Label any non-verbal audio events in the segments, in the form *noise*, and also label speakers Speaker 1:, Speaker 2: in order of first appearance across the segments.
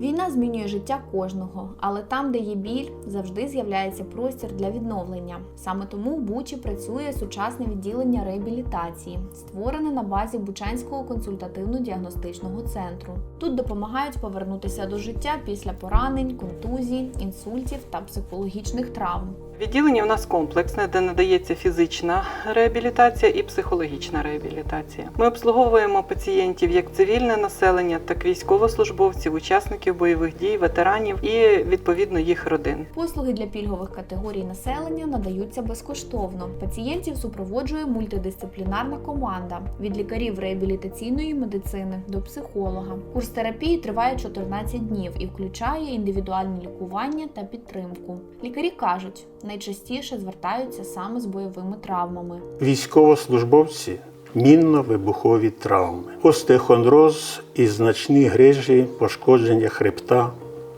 Speaker 1: Війна змінює життя кожного, але там, де є біль, завжди з'являється простір для відновлення. Саме тому в Бучі працює сучасне відділення реабілітації, створене на базі Бучанського консультативно-діагностичного центру. Тут допомагають повернутися до життя після поранень, контузій, інсультів та психологічних травм.
Speaker 2: Відділення у нас комплексне, де надається фізична реабілітація і психологічна реабілітація. Ми обслуговуємо пацієнтів як цивільне населення, так і військовослужбовців, учасників бойових дій, ветеранів і відповідно їх родин.
Speaker 1: Послуги для пільгових категорій населення надаються безкоштовно. Пацієнтів супроводжує мультидисциплінарна команда від лікарів реабілітаційної медицини до психолога. Курс терапії триває 14 днів і включає індивідуальне лікування та підтримку. Лікарі кажуть, найчастіше звертаються саме з бойовими травмами.
Speaker 3: Військовослужбовці мінно-вибухові травми, остеохондроз і значні грижі, пошкодження хребта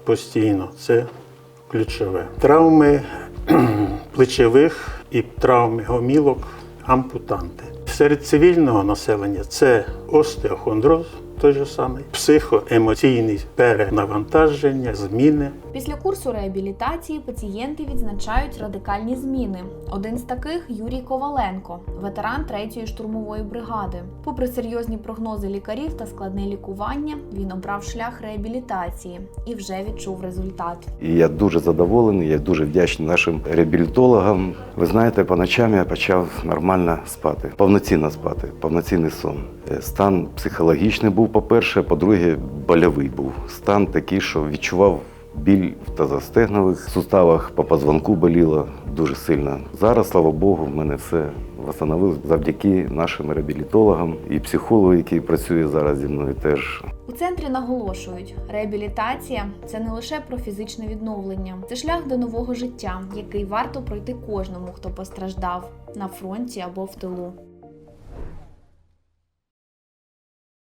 Speaker 3: постійно. Це ключове. Травми *clears throat* плечових і травми гомілок, ампутанти. Серед цивільного населення це остеохондроз, той же самий, психоемоційні перенавантаження, зміни,
Speaker 1: Після курсу реабілітації пацієнти відзначають радикальні зміни. Один з таких Юрій Коваленко, ветеран 3-ї штурмової бригади. Попри серйозні прогнози лікарів та складне лікування, він обрав шлях реабілітації і вже відчув результат.
Speaker 4: І я дуже задоволений, я дуже вдячний нашим реабілітологам. Ви знаєте, по ночам я почав нормально спати, повноцінно спати, повноцінний сон. Е, Стан психологічний був, по-перше, по-друге, больовий був. Стан такий, що відчував біль в тазостегнових суставах, по позвонку боліло дуже сильно. Зараз, слава Богу, в мене все восстановилось завдяки нашим реабілітологам і психологу, який працює зараз зі мною теж
Speaker 1: У центрі наголошують, реабілітація це не лише про фізичне відновлення, це шлях до нового життя, який варто пройти кожному, хто постраждав на фронті або в тилу.